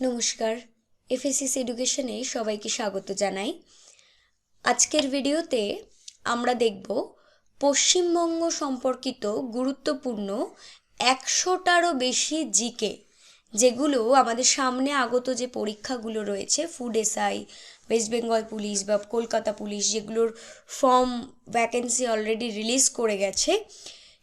নমস্কার। এফএসিস এডুকেশনে সবাইকে স্বাগত জানাই। আজকের ভিডিওতে আমরা দেখব পশ্চিমবঙ্গ সম্পর্কিত গুরুত্বপূর্ণ একশোটারও বেশি জিকে, যেগুলো আমাদের সামনে আগত যে পরীক্ষাগুলো রয়েছে food SI West Bengal police বা কলকাতা পুলিশ যেগুলোর ফর্ম ভ্যাকেন্সি অলরেডি রিলিজ করে গেছে,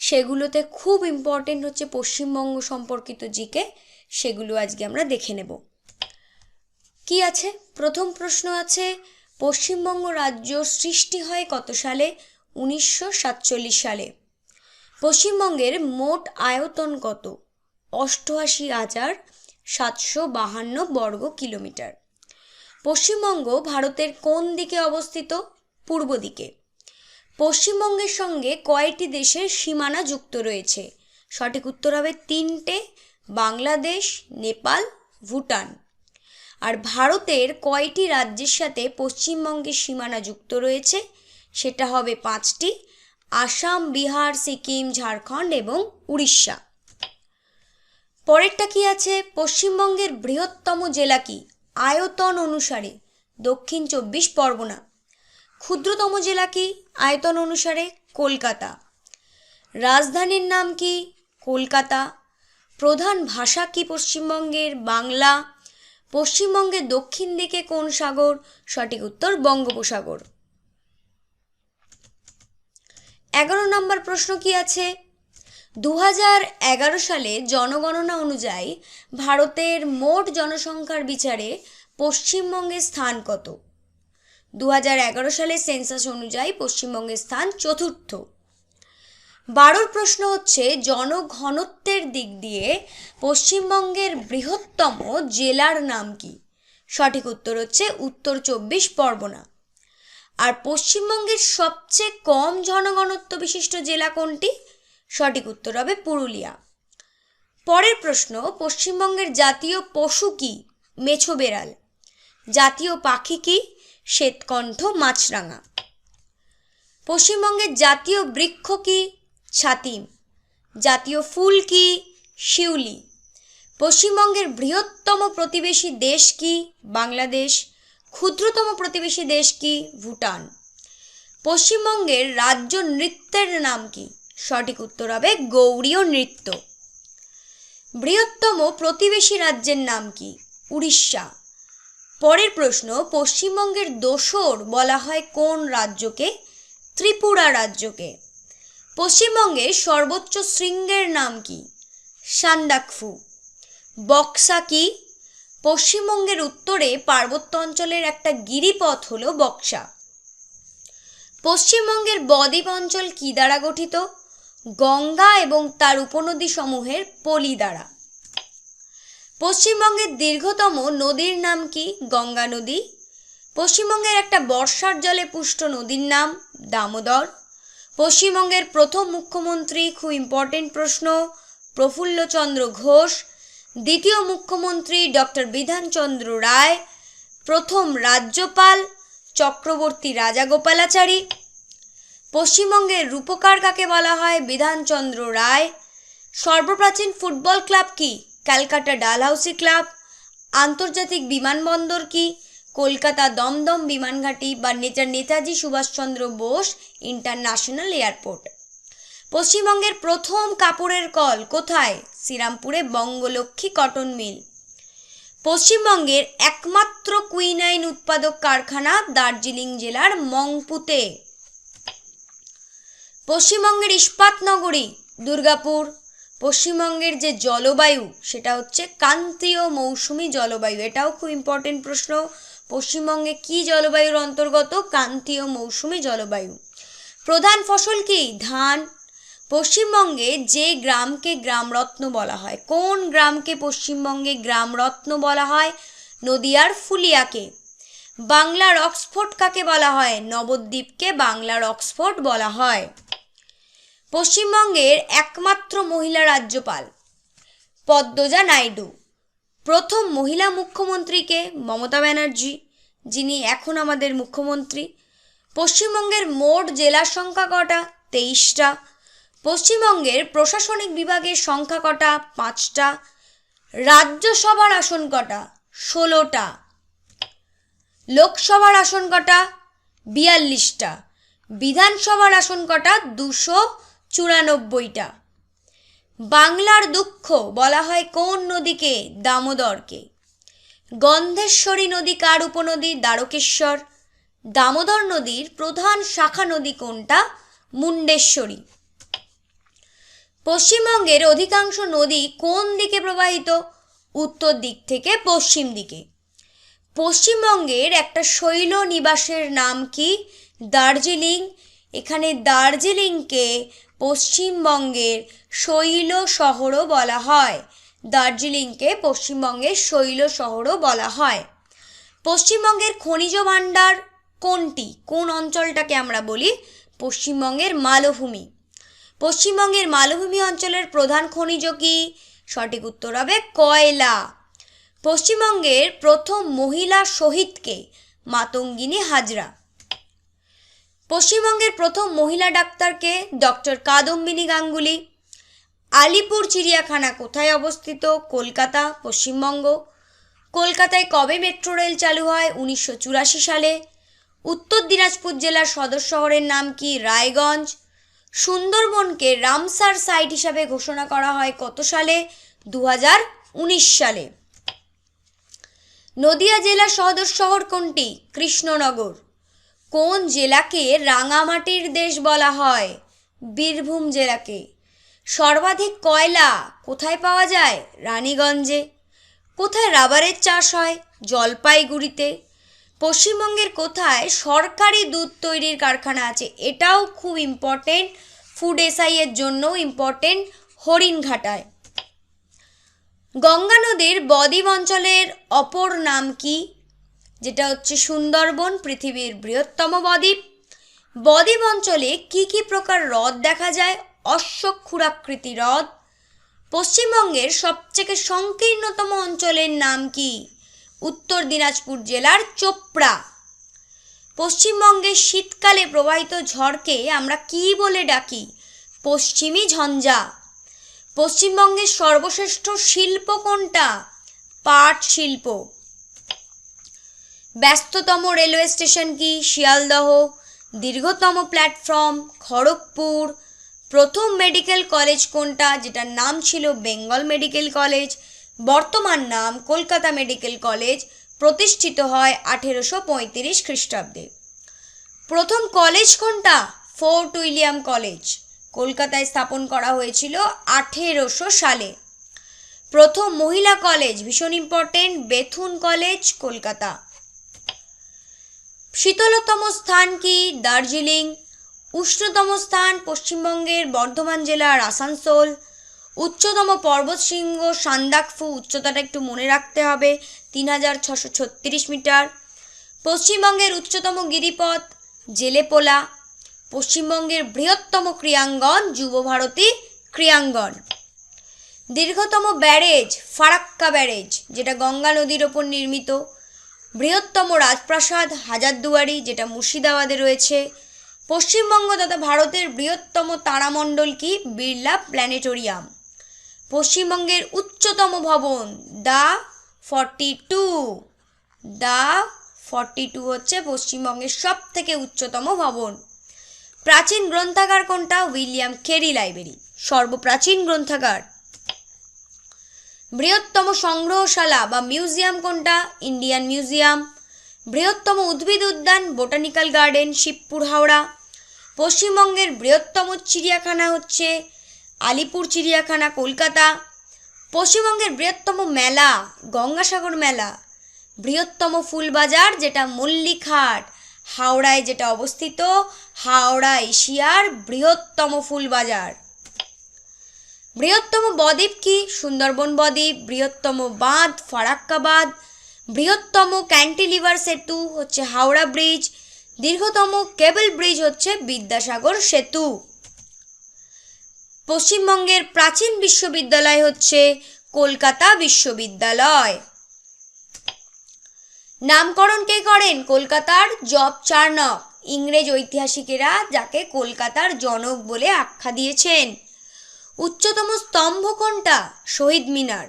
সেগুলোতে খুব ইম্পর্টেন্ট হচ্ছে পশ্চিমবঙ্গ সম্পর্কিত জিকে। সেগুলো আজকে আমরা দেখে নেব। কি আছে? প্রথম প্রশ্ন আছে, পশ্চিমবঙ্গ রাজ্য সৃষ্টি হয় কত সালে? উনিশশো সাতচল্লিশ সালে। পশ্চিমবঙ্গের মোট আয়তন কত? অষ্টআশি হাজার সাতশো বাহান্ন বর্গ কিলোমিটার। পশ্চিমবঙ্গ ভারতের কোন দিকে অবস্থিত? পূর্ব দিকে। পশ্চিমবঙ্গের সঙ্গে কয়টি দেশের সীমানা যুক্ত রয়েছে? সঠিক উত্তর হবে তিনটে। বাংলাদেশ, নেপাল, ভুটান। আর ভারতের কয়টি রাজ্যের সাথে পশ্চিমবঙ্গের সীমানা যুক্ত রয়েছে, সেটা হবে পাঁচটি, আসাম, বিহার, সিকিম, ঝাড়খণ্ড এবং উড়িষ্যা। পরেরটা কি আছে? পশ্চিমবঙ্গের বৃহত্তম জেলা কি? আয়তন অনুসারে, দক্ষিণ চব্বিশ পরগনা। ক্ষুদ্রতম জেলা কি? আয়তন অনুসারে, কলকাতা। রাজধানীর নাম কি? কলকাতা। প্রধান ভাষা কি পশ্চিমবঙ্গের বাংলা? পশ্চিমবঙ্গের দক্ষিণ দিকে কোন সাগর? সঠিক উত্তর বঙ্গোপসাগর। এগারো নম্বর প্রশ্ন কি আছে? দু এগারো সালে জনগণনা অনুযায়ী ভারতের মোট জনসংখ্যার বিচারে পশ্চিমবঙ্গের স্থান কত? দু সালে সেন্সাস অনুযায়ী পশ্চিমবঙ্গের স্থান চতুর্থ। বারোর প্রশ্ন হচ্ছে, জনঘনত্বের দিক দিয়ে পশ্চিমবঙ্গের বৃহত্তম জেলার নাম কি? সঠিক উত্তর হচ্ছে উত্তর চব্বিশ পরগনা। আর পশ্চিমবঙ্গের সবচেয়ে কম জনঘনত্ব বিশিষ্ট জেলা কোনটি? সঠিক উত্তর হবে পুরুলিয়া। পরের প্রশ্ন, পশ্চিমবঙ্গের জাতীয় পশু কি? মেছো বেড়াল। জাতীয় পাখি কি? শ্বেতকণ্ঠ মাছরাঙা। পশ্চিমবঙ্গের জাতীয় বৃক্ষ কি? ছাতিম জাতীয় ফুল কি? শিউলি। পশ্চিমবঙ্গের বৃহত্তম প্রতিবেশী দেশ কি? বাংলাদেশ। ক্ষুদ্রতম প্রতিবেশী দেশ কি? ভুটান। পশ্চিমবঙ্গের রাজ্য নৃত্যের নাম কি? সঠিক উত্তর হবে গৌরীয় নৃত্য। বৃহত্তম প্রতিবেশী রাজ্যের নাম কি? উড়িষ্যা। পরের প্রশ্ন, পশ্চিমবঙ্গের দোসর বলা হয় কোন রাজ্যকে? ত্রিপুরা রাজ্যকে। পশ্চিমবঙ্গের সর্বোচ্চ শৃঙ্গের নাম কি? সান্দাকফু। বক্সা কি? পশ্চিমবঙ্গের উত্তরে পার্বত্য অঞ্চলের একটা গিরিপথ হল বক্সা। পশ্চিমবঙ্গের বদ্বীপ অঞ্চল কি দ্বারা গঠিত? গঙ্গা এবং তার উপনদী সমূহের পলি দ্বারা। পশ্চিমবঙ্গের দীর্ঘতম নদীর নাম কি? গঙ্গা নদী। পশ্চিমবঙ্গের একটা বর্ষার জলে পুষ্ট নদীর নাম দামোদর। পশ্চিমবঙ্গের প্রথম মুখ্যমন্ত্রী, খুব ইম্পর্টেন্ট প্রশ্ন, প্রফুল্লচন্দ্র ঘোষ। দ্বিতীয় মুখ্যমন্ত্রী, ডক্টর বিধানচন্দ্র রায়। প্রথম রাজ্যপাল, চক্রবর্তী রাজাগোপালাচারী। পশ্চিমবঙ্গের রূপকার কাকে বলা হয়? বিধানচন্দ্র রায়। সর্বপ্রাচীন ফুটবল ক্লাব কি? Calcutta Dalhousie club. আন্তর্জাতিক বিমানবন্দর কি? কলকাতা দমদম বিমানঘাটি বা নেতার নেতাজি সুভাষচন্দ্র বোস ইন্টারন্যাশনাল এয়ারপোর্ট। পশ্চিমবঙ্গের প্রথম কাপড়ের কল কোথায়? শ্রীরামপুরে বঙ্গলক্ষ্মী কটন মিল। পশ্চিমবঙ্গের একমাত্র কুইনাইন উৎপাদক কারখানা দার্জিলিং জেলার মংপুতে। পশ্চিমবঙ্গের ইস্পাত নগরী দুর্গাপুর। পশ্চিমবঙ্গের যে জলবায়ু, সেটা হচ্ছে ক্রান্তীয় মৌসুমি জলবায়ু। এটাও খুব ইম্পর্টেন্ট প্রশ্ন। পশ্চিমবঙ্গে কি জলবায়ুর অন্তর্গত ক্রান্তীয় মৌসুমি জলবায়ু? প্রধান ফসল কি? ধান। পশ্চিমবঙ্গে যে গ্রামকে গ্রামরত্ন বলা হয়, কোন গ্রামকে পশ্চিমবঙ্গে গ্রামরত্ন বলা হয়? নদিয়ার ফুলিয়াকে। বাংলার অক্সফোর্ড কাকে বলা হয়? নবদ্বীপকে বাংলার অক্সফোর্ড বলা হয়। পশ্চিমবঙ্গের একমাত্র মহিলা রাজ্যপাল, পদ্মজা নাইডু। প্রথম মহিলা মুখ্যমন্ত্রীকে মমতা ব্যানার্জি, যিনি এখন আমাদের মুখ্যমন্ত্রী। পশ্চিমবঙ্গের মোট জেলার সংখ্যা কটা? তেইশটা। পশ্চিমবঙ্গের প্রশাসনিক বিভাগের সংখ্যা কটা? পাঁচটা। রাজ্যসভার আসন কটা? ষোলোটা। লোকসভার আসন কটা? বিয়াল্লিশটা। বিধানসভার আসন কটা? দুশো চুরানব্বইটা। বাংলার দুঃখ বলা হয় কোন নদীকে? দামোদরকে। গন্ধেশ্বরী নদী কার উপনদী? দ্বারকেশ্বর। দামোদর নদীর প্রধান শাখা নদী কোনটা? মুন্ডেশ্বরী। পশ্চিমবঙ্গের অধিকাংশ নদী কোন দিকে প্রবাহিত? উত্তর দিক থেকে পশ্চিম দিকে। পশ্চিমবঙ্গের একটা শৈল নিবাসের নাম কি? দার্জিলিং। এখানে দার্জিলিংকে পশ্চিমবঙ্গের শৈল শহরও বলা হয়। দার্জিলিংকে পশ্চিমবঙ্গের শৈল শহরও বলা হয়। পশ্চিমবঙ্গের খনিজ ভাণ্ডার কোনটি? কোন অঞ্চলটাকে আমরা বলি পশ্চিমবঙ্গের মালভূমি? পশ্চিমবঙ্গের মালভূমি অঞ্চলের প্রধান খনিজ কি? সঠিক উত্তর হবে কয়লা। পশ্চিমবঙ্গের প্রথম মহিলা শহীদকে মাতঙ্গিনী হাজরা। পশ্চিমবঙ্গের প্রথম মহিলা ডাক্তারকে ডক্টর কাদম্বিনী গাঙ্গুলি। আলিপুর চিড়িয়াখানা কোথায় অবস্থিত? কলকাতা, পশ্চিমবঙ্গ। কলকাতায় কবে মেট্রো রেল চালু হয়? উনিশশো চুরাশি সালে। উত্তর দিনাজপুর জেলার সদর শহরের নাম কি? রায়গঞ্জ। সুন্দরবনকে রামসার সাইট হিসাবে ঘোষণা করা হয় কত সালে? দু সালে। নদিয়া জেলার সদর শহর কোনটি? কৃষ্ণনগর। কোন জেলাকে রাঙামাটির দেশ বলা হয়? বীরভূম জেলাকে। সর্বাধিক কয়লা কোথায় পাওয়া যায়? রানীগঞ্জে। কোথায় রাবারের চাষ হয়? জলপাইগুড়িতে। পশ্চিমবঙ্গের কোথায় সরকারি দুধ তৈরির কারখানা আছে? এটাও খুব ইম্পর্টেন্ট ফুড এসআই এর জন্যও ইম্পর্টেন্ট হরিণঘাটায়। গঙ্গা নদীর বদ্বীপ অঞ্চলের অপর নাম কি? যেটা হচ্ছে সুন্দরবন পৃথিবীর বৃহত্তম বদ্বীপ। বদ্বীপ অঞ্চলে কি কি প্রকার হ্রদ দেখা যায়? অশ্বক্ষুরাকৃতি হ্রদ। পশ্চিমবঙ্গের সবথেকে সংকীর্ণতম অঞ্চলের নাম কি? উত্তর দিনাজপুর জেলার চোপড়া। পশ্চিমবঙ্গের শীতকালে প্রবাহিত ঝড়কে আমরা কি বলে ডাকি? পশ্চিমী ঝঞ্ঝা। পশ্চিমবঙ্গের সর্বশ্রেষ্ঠ শিল্প কোনটা? পাট শিল্প। ব্যস্ততম রেলওয়ে স্টেশন কি? শিয়ালদহ, দীর্ঘতম প্ল্যাটফর্ম, খড়গপুর। প্রথম মেডিকেল কলেজ কোনটা? যেটার নাম ছিল বেঙ্গল মেডিকেল কলেজ। বর্তমান নাম কলকাতা মেডিকেল কলেজ। প্রতিষ্ঠিত হয় আঠেরোশো পঁয়ত্রিশ খ্রিস্টাব্দে। প্রথম কলেজ কোনটা? Fort William College. কলকাতায় স্থাপন করা হয়েছিল আঠেরোশো সালে। প্রথম মহিলা কলেজ ভীষণ ইম্পর্টেন্ট বেথুন কলেজ, কলকাতা। শীতলতম স্থান কি? দার্জিলিং। উষ্ণতম স্থান পশ্চিমবঙ্গের বর্ধমান জেলার আসানসোল। উচ্চতম পর্বতশৃঙ্গ সান্দাকফু উচ্চতাটা একটু মনে রাখতে হবে, তিন হাজার ছশো ছত্রিশ মিটার। পশ্চিমবঙ্গের উচ্চতম গিরিপথ, জেলেপোলা। পশ্চিমবঙ্গের বৃহত্তম ক্রিয়াঙ্গন, যুবভারতী ক্রিয়াঙ্গন। দীর্ঘতম ব্যারেজ, ফারাক্কা ব্যারেজ, যেটা গঙ্গা নদীর ওপর নির্মিত। বৃহত্তম রাজপ্রাসাদ হাজারদুয়ারি, যেটা মুর্শিদাবাদে রয়েছে। পশ্চিমবঙ্গ তথা ভারতের বৃহত্তম তারামণ্ডল কি? বিড়লা প্ল্যানেটোরিয়াম। পশ্চিমবঙ্গের উচ্চতম ভবন, the forty two. The forty two হচ্ছে পশ্চিমবঙ্গের সব থেকে উচ্চতম ভবন। প্রাচীন গ্রন্থাগার কোনটা? William Carey library. সর্বপ্রাচীন গ্রন্থাগার। বৃহত্তম সংগ্রহশালা বা মিউজিয়াম কোনটা? Indian Museum. বৃহত্তম উদ্ভিদ উদ্যান, বোটানিক্যাল গার্ডেন, শিবপুর হাওড়া। পশ্চিমবঙ্গের বৃহত্তম চিড়িয়াখানা হচ্ছে আলিপুর চিড়িয়াখানা, কলকাতা। পশ্চিমবঙ্গের বৃহত্তম মেলা, গঙ্গাসাগর মেলা। বৃহত্তম ফুলবাজার যেটা মল্লিকহাট, হাওড়ায় যেটা অবস্থিত, হাওড়া এশিয়ার বৃহত্তম ফুলবাজার বৃহত্তম বদ্বীপ কি? সুন্দরবন বদ্বীপ, বৃহত্তম বাঁধ, ফারাক্কা বাঁধ, বৃহত্তম ক্যান্টিলিভার সেতু হচ্ছে হাওড়া ব্রিজ, দীর্ঘতম কেবল ব্রিজ হচ্ছে বিদ্যাসাগর সেতু। পশ্চিমবঙ্গের প্রাচীন বিশ্ববিদ্যালয় হচ্ছে কলকাতা বিশ্ববিদ্যালয়। নামকরণ কে করেন? কলকাতার জব চার্নক। ইংরেজ ঐতিহাসিকেরা যাকে কলকাতার জনক বলে আখ্যা দিয়েছেন। উচ্চতম স্তম্ভ কোনটা? শহীদ মিনার।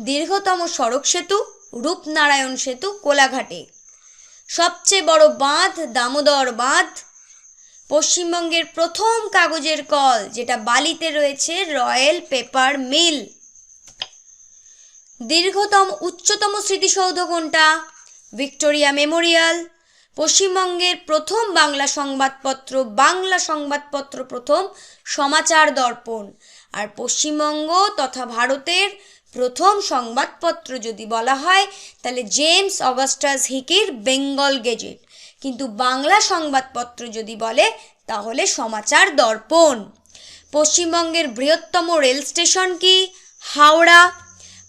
দীর্ঘতম সড়ক সেতু, রূপনারায়ণ সেতু, কোলাঘাটে। সবচেয়ে বড় বাঁধ, দামোদর বাঁধ। পশ্চিমবঙ্গের প্রথম কাগজের কল, যেটা বালিতে রয়েছে রয়্যাল পেপার মিল। দীর্ঘতম উচ্চতম স্মৃতিসৌধ কোনটা? ভিক্টোরিয়া মেমোরিয়াল পশ্চিমবঙ্গের প্রথম বাংলা সংবাদপত্র বাংলা সংবাদপত্র প্রথম সমাচার দর্পণ। আর পশ্চিমবঙ্গ তথা ভারতের প্রথম সংবাদপত্র যদি বলা হয়, তাহলে জেমস অগাস্টাস হিকির বেঙ্গল গেজেট। কিন্তু বাংলা সংবাদপত্র যদি বলে, তাহলে সমাচার দর্পণ। পশ্চিমবঙ্গের বৃহত্তম রেল স্টেশন কি? হাওড়া।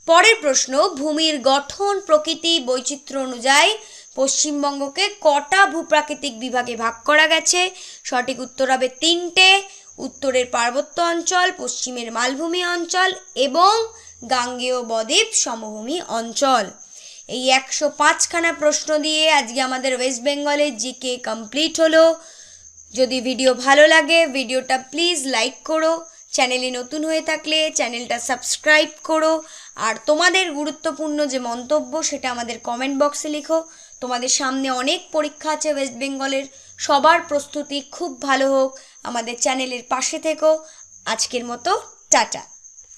পরের প্রশ্ন, ভূমির গঠন, প্রকৃতি, বৈচিত্র্য অনুযায়ী পশ্চিমবঙ্গকে কটা ভূপ্রাকৃতিক বিভাগে ভাগ করা গেছে? সঠিক উত্তর হবে তিনটে। উত্তরের পার্বত্য অঞ্চল, পশ্চিমের মালভূমি অঞ্চল এবং গাঙ্গেয় বদ্বীপ সমভূমি অঞ্চল। এই একশো পাঁচখানা প্রশ্ন দিয়ে আজকে আমাদের ওয়েস্ট বেঙ্গলের জিকে কমপ্লিট হলো। যদি ভিডিও ভালো লাগে, ভিডিওটা প্লিজ লাইক করো। চ্যানেলে নতুন হয়ে থাকলে চ্যানেলটা সাবস্ক্রাইব করো। আর তোমাদের গুরুত্বপূর্ণ যে মন্তব্য, সেটা আমাদের কমেন্ট বক্সে লিখো। তোমাদের সামনে অনেক পরীক্ষা আছে ওয়েস্ট বেঙ্গলের সবার প্রস্তুতি খুব ভালো হোক। আমাদের চ্যানেলের পাশে থেকো। আজকের মতো, টাটা।